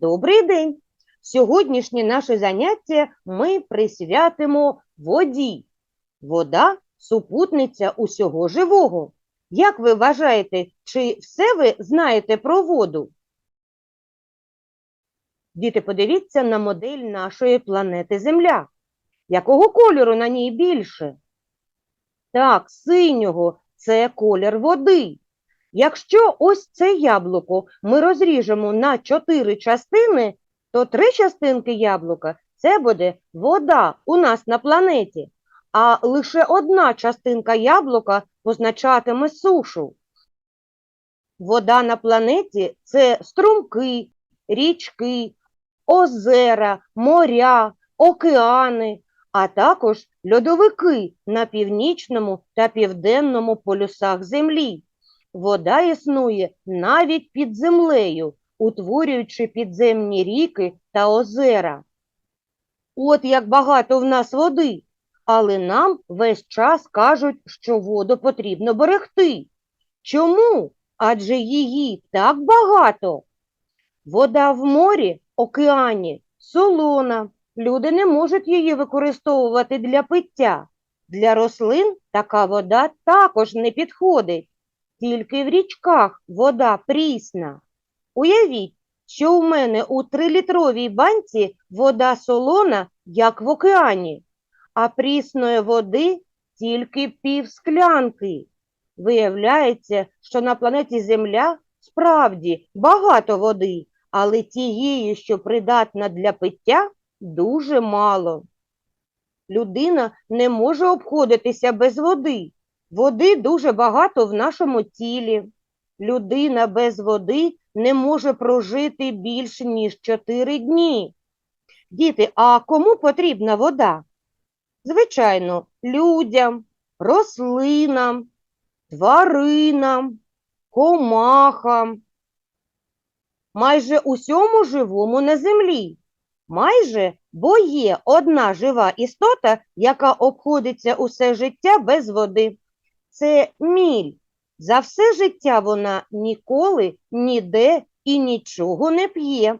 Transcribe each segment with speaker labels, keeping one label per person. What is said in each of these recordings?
Speaker 1: Добрий день! Сьогоднішнє наше заняття ми присвятимо воді. Вода супутниця усього живого. Як ви вважаєте, чи все ви знаєте про воду? Діти, подивіться на модель нашої планети Земля. Якого кольору на ній більше? Так, синього це колір води. Якщо ось це яблуко ми розріжемо на чотири частини, то три частинки яблука це буде вода у нас на планеті, а лише одна частинка яблука позначатиме сушу. Вода на планеті це струмки, річки, озера, моря, океани, а також льодовики на північному та південному полюсах Землі. Вода існує навіть під землею, утворюючи підземні ріки та озера. От як багато в нас води, але нам весь час кажуть, що воду потрібно берегти. Чому? Адже її так багато. Вода в морі, океані, солона. Люди не можуть її використовувати для пиття. Для рослин така вода також не підходить. Тільки в річках вода прісна. Уявіть, що у мене у трилітровій банці вода солона, як в океані, а прісної води тільки пів склянки. Виявляється, що на планеті Земля справді багато води, але тієї, що придатна для пиття, дуже мало. Людина не може обходитися без води. Води дуже багато в нашому тілі. Людина без води не може прожити більше, ніж 4 дні. Діти, а кому потрібна вода? Звичайно, людям, рослинам, тваринам, комахам, майже усьому живому на землі. Майже, бо є одна жива істота, яка обходиться усе життя без води. Це міль. За все життя вона ніколи, ніде і нічого не п'є.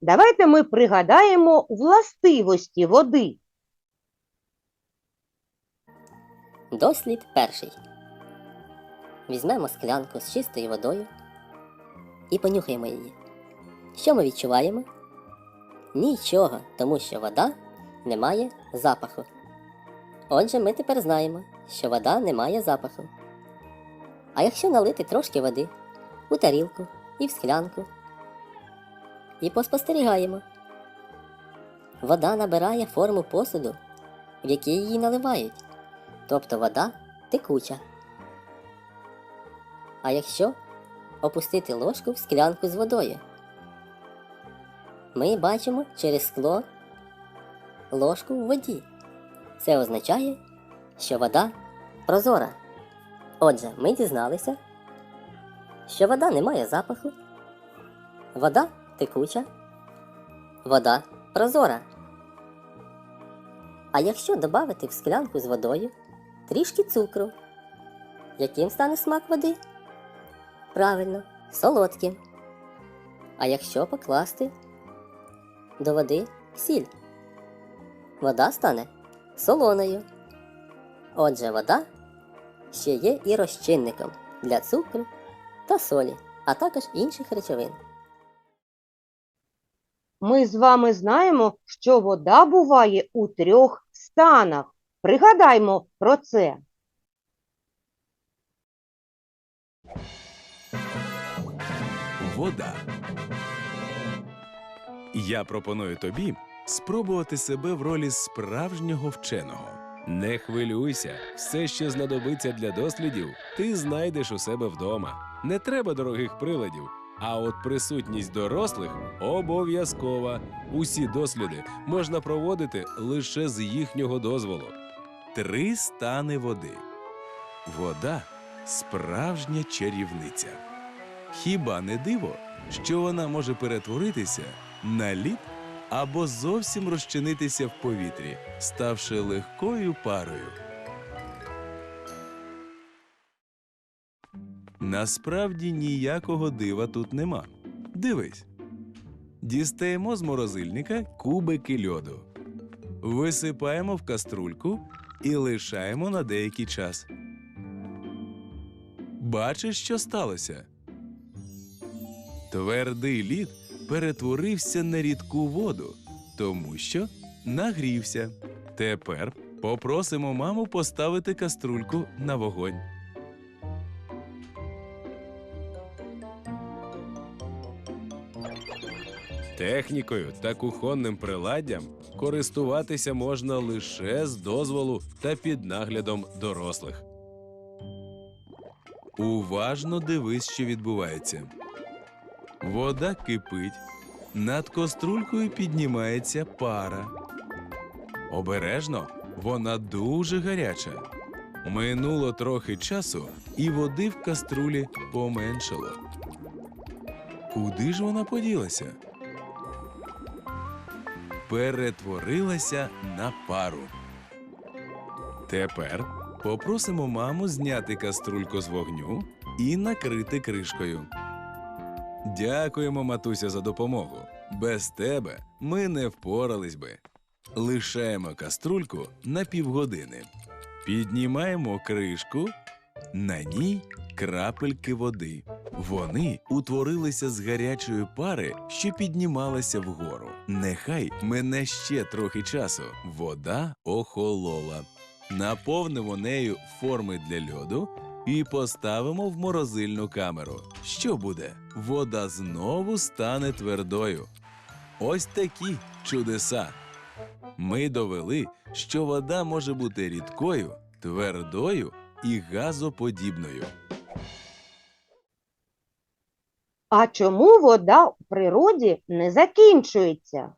Speaker 1: Давайте ми пригадаємо властивості води.
Speaker 2: Дослід перший. Візьмемо склянку з чистою водою і понюхаємо її. Що ми відчуваємо? Нічого, тому що вода не має запаху. Отже, ми тепер знаємо, що вода не має запаху. А якщо налити трошки води у тарілку і в склянку, і поспостерігаємо, вода набирає форму посуду, в який її наливають, тобто вода текуча. А якщо опустити ложку в склянку з водою, ми бачимо через скло ложку в воді. Це означає, що вода прозора. Отже, ми дізналися, що вода не має запаху, вода текуча, вода прозора. А якщо додати в склянку з водою трішки цукру, яким стане смак води? Правильно, солодким. А якщо покласти до води сіль, вода стане солоною. Отже, вода ще є і розчинником для цукру та солі, а також інших речовин.
Speaker 1: Ми з вами знаємо, що вода буває у трьох станах. Пригадаймо про це.
Speaker 3: Вода. Я пропоную тобі спробувати себе в ролі справжнього вченого. Не хвилюйся, все, що знадобиться для дослідів, ти знайдеш у себе вдома. Не треба дорогих приладів. А от присутність дорослих обов'язкова. Усі досліди можна проводити лише з їхнього дозволу. Три стани води. Вода справжня чарівниця. Хіба не диво, що вона може перетворитися на лід або зовсім розчинитися в повітрі, ставши легкою парою. Насправді ніякого дива тут нема. Дивись. Дістаємо з морозильника кубики льоду. Висипаємо в каструльку і лишаємо на деякий час. Бачиш, що сталося? Твердий лід перетворився на рідку воду, тому що нагрівся. Тепер попросимо маму поставити каструльку на вогонь. Технікою та кухонним приладдям користуватися можна лише з дозволу та під наглядом дорослих. Уважно дивись, що відбувається. Вода кипить, над каструлькою піднімається пара. Обережно, вона дуже гаряча. Минуло трохи часу, і води в каструлі поменшало. Куди ж вона поділася? Перетворилася на пару. Тепер попросимо маму зняти каструльку з вогню і накрити кришкою. Дякуємо, матуся, за допомогу. Без тебе ми не впорались би. Лишаємо каструльку на півгодини. Піднімаємо кришку, на ній крапельки води. Вони утворилися з гарячої пари, що піднімалася вгору. Нехай мене ще трохи часу. Вода охолола. Наповнимо нею форми для льоду і поставимо в морозильну камеру. Що буде? Вода знову стане твердою. Ось такі чудеса. Ми довели, що вода може бути рідкою, твердою і газоподібною.
Speaker 1: А чому вода у природі не закінчується?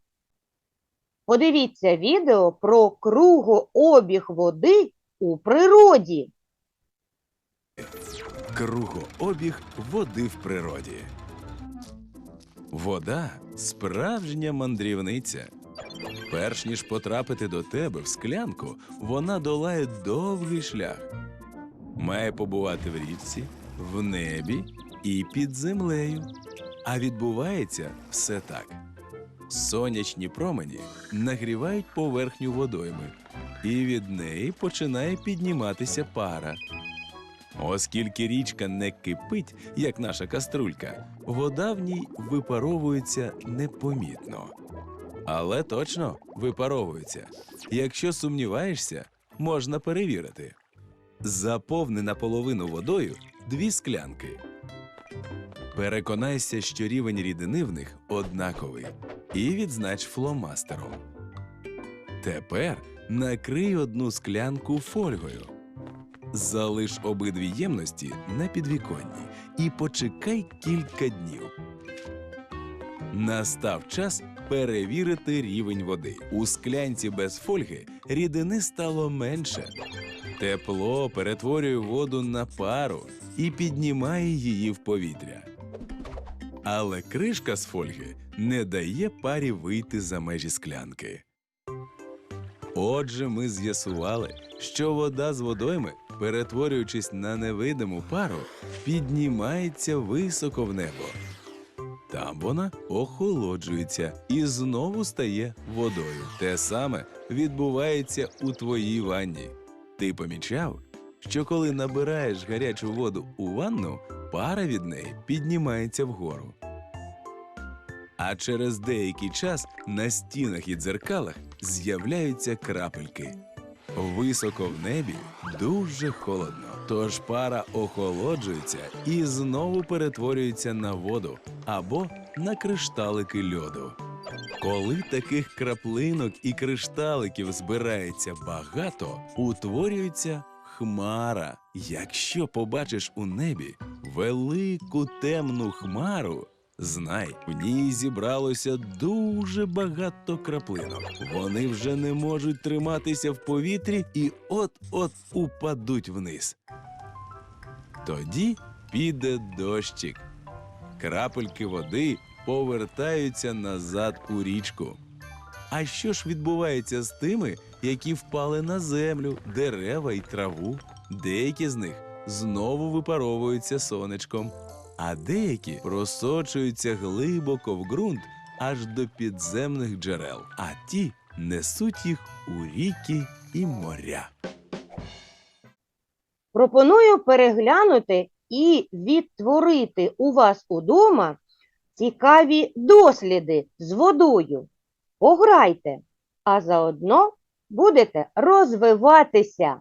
Speaker 1: Подивіться відео про кругообіг води у природі.
Speaker 3: Кругообіг води в природі. Вода справжня мандрівниця. Перш ніж потрапити до тебе в склянку, вона долає довгий шлях. Має побувати в річці, в небі і під землею. А відбувається все так. Сонячні промені нагрівають поверхню водойми, і від неї починає підніматися пара. Оскільки річка не кипить, як наша каструлька, вода в ній випаровується непомітно. Але точно випаровується. Якщо сумніваєшся, можна перевірити. Заповни наполовину водою дві склянки. Переконайся, що рівень рідини в них однаковий, і відзнач фломастером. Тепер накрий одну склянку фольгою. Залиш обидві ємності на підвіконні і почекай кілька днів. Настав час перевірити рівень води. У склянці без фольги рідини стало менше. Тепло перетворює воду на пару і піднімає її в повітря. Але кришка з фольги не дає парі вийти за межі склянки. Отже, ми з'ясували, що вода з водойми, перетворюючись на невидиму пару, піднімається високо в небо. Там вона охолоджується і знову стає водою. Те саме відбувається у твоїй ванні. Ти помічав, що коли набираєш гарячу воду у ванну, пара від неї піднімається вгору. А через деякий час на стінах і дзеркалах з'являються крапельки. Високо в небі дуже холодно, тож пара охолоджується і знову перетворюється на воду або на кришталики льоду. Коли таких краплинок і кришталиків збирається багато, утворюється хмара. Якщо побачиш у небі велику темну хмару, знай, в ній зібралося дуже багато краплинок. Вони вже не можуть триматися в повітрі і от-от упадуть вниз. Тоді піде дощик. Крапельки води повертаються назад у річку. А що ж відбувається з тими, які впали на землю, дерева й траву? Деякі з них знову випаровуються сонечком. А деякі просочуються глибоко в ґрунт аж до підземних джерел, а ті несуть їх у ріки і моря.
Speaker 1: Пропоную переглянути і відтворити у вас удома цікаві досліди з водою. Пограйте, а заодно будете розвиватися.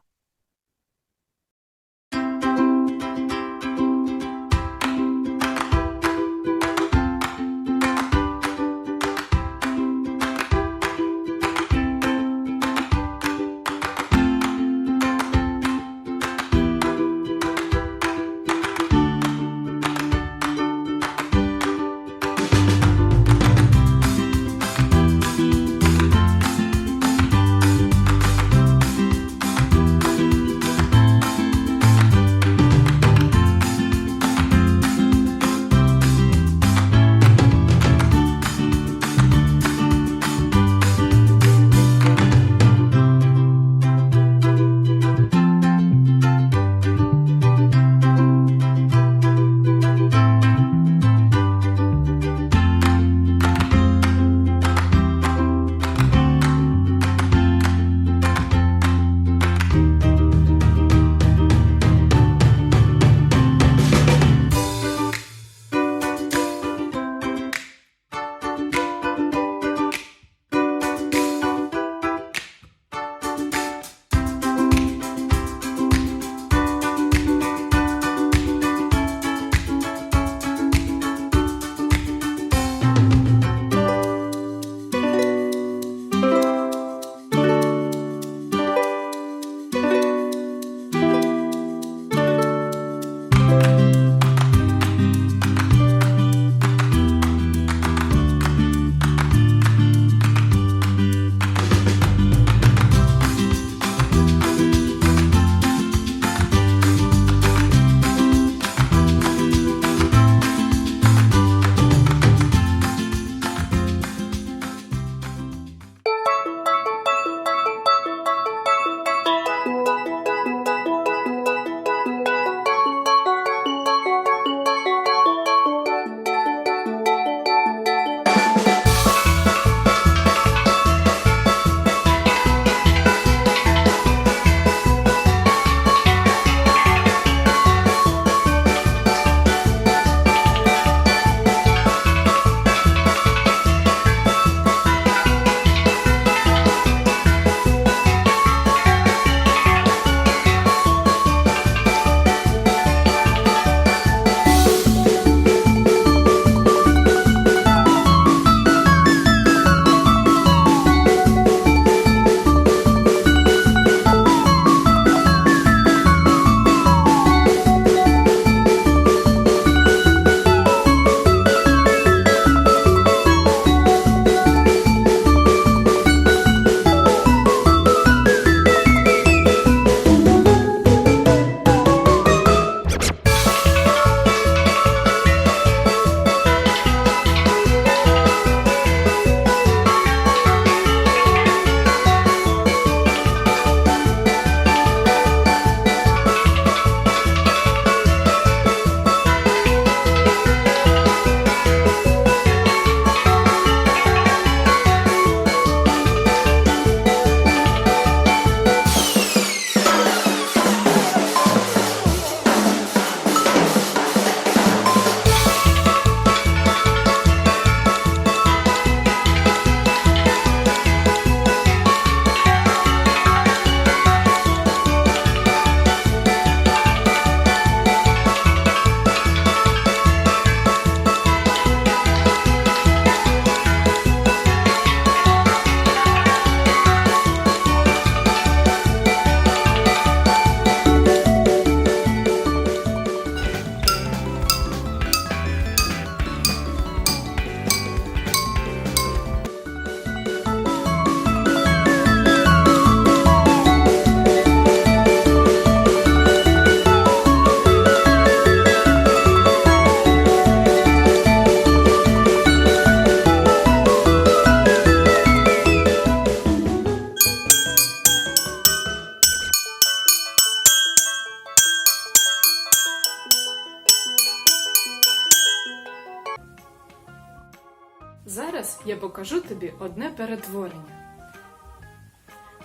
Speaker 4: Покажу тобі одне перетворення.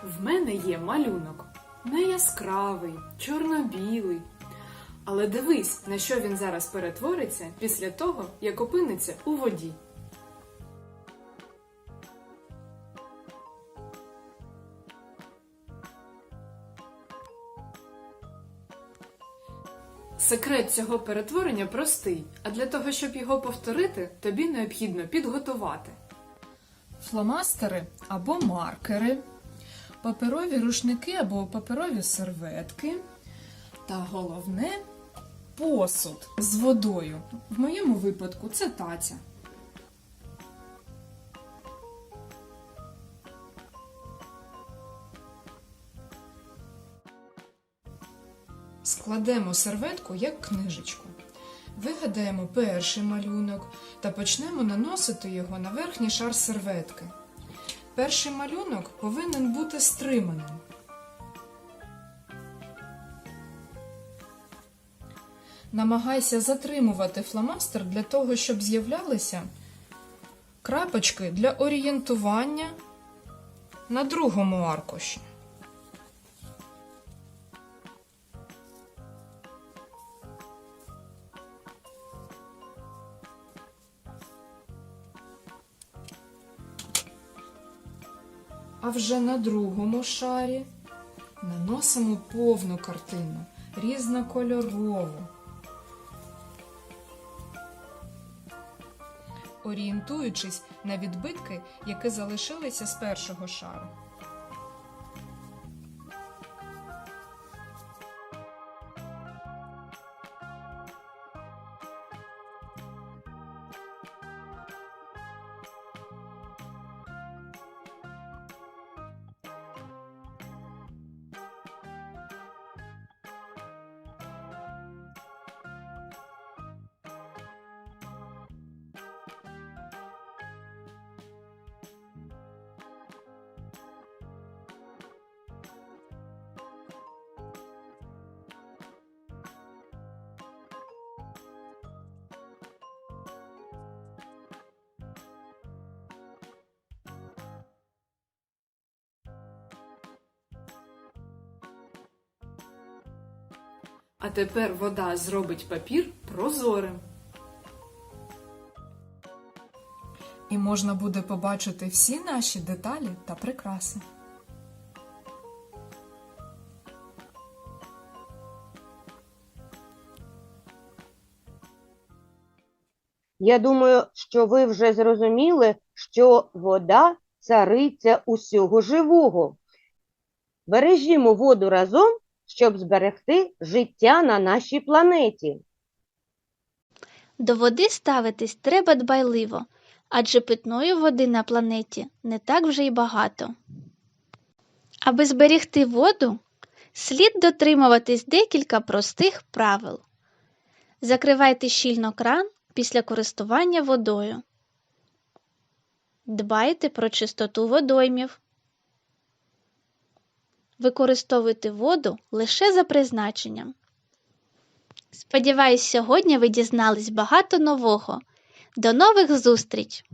Speaker 4: В мене є малюнок. Не яскравий, чорно-білий. Але дивись, на що він зараз перетвориться після того, як опиниться у воді. Секрет цього перетворення простий, а для того, щоб його повторити, тобі необхідно підготувати
Speaker 5: фломастери або маркери, паперові рушники або паперові серветки, та головне посуд з водою. В моєму випадку це таця. Складемо серветку як книжечку. Вигадаємо перший малюнок та почнемо наносити його на верхній шар серветки. Перший малюнок повинен бути стриманим. Намагайся затримувати фломастер для того, щоб з'являлися крапочки для орієнтування на другому аркуші. А вже на другому шарі наносимо повну картину, різнокольорову. Орієнтуючись на відбитки, які залишилися з першого шару.
Speaker 4: А тепер вода зробить папір прозорим.
Speaker 5: І можна буде побачити всі наші деталі та прикраси.
Speaker 1: Я думаю, що ви вже зрозуміли, що вода цариця усього живого. Бережімо воду разом, щоб зберегти життя на нашій планеті.
Speaker 6: До води ставитись треба дбайливо, адже питної води на планеті не так вже й багато. Аби зберігти воду, слід дотримуватись декілька простих правил. Закривайте щільно кран після користування водою. Дбайте про чистоту водоймів. Використовуйте воду лише за призначенням. Сподіваюсь, сьогодні ви дізнались багато нового. До нових зустріч!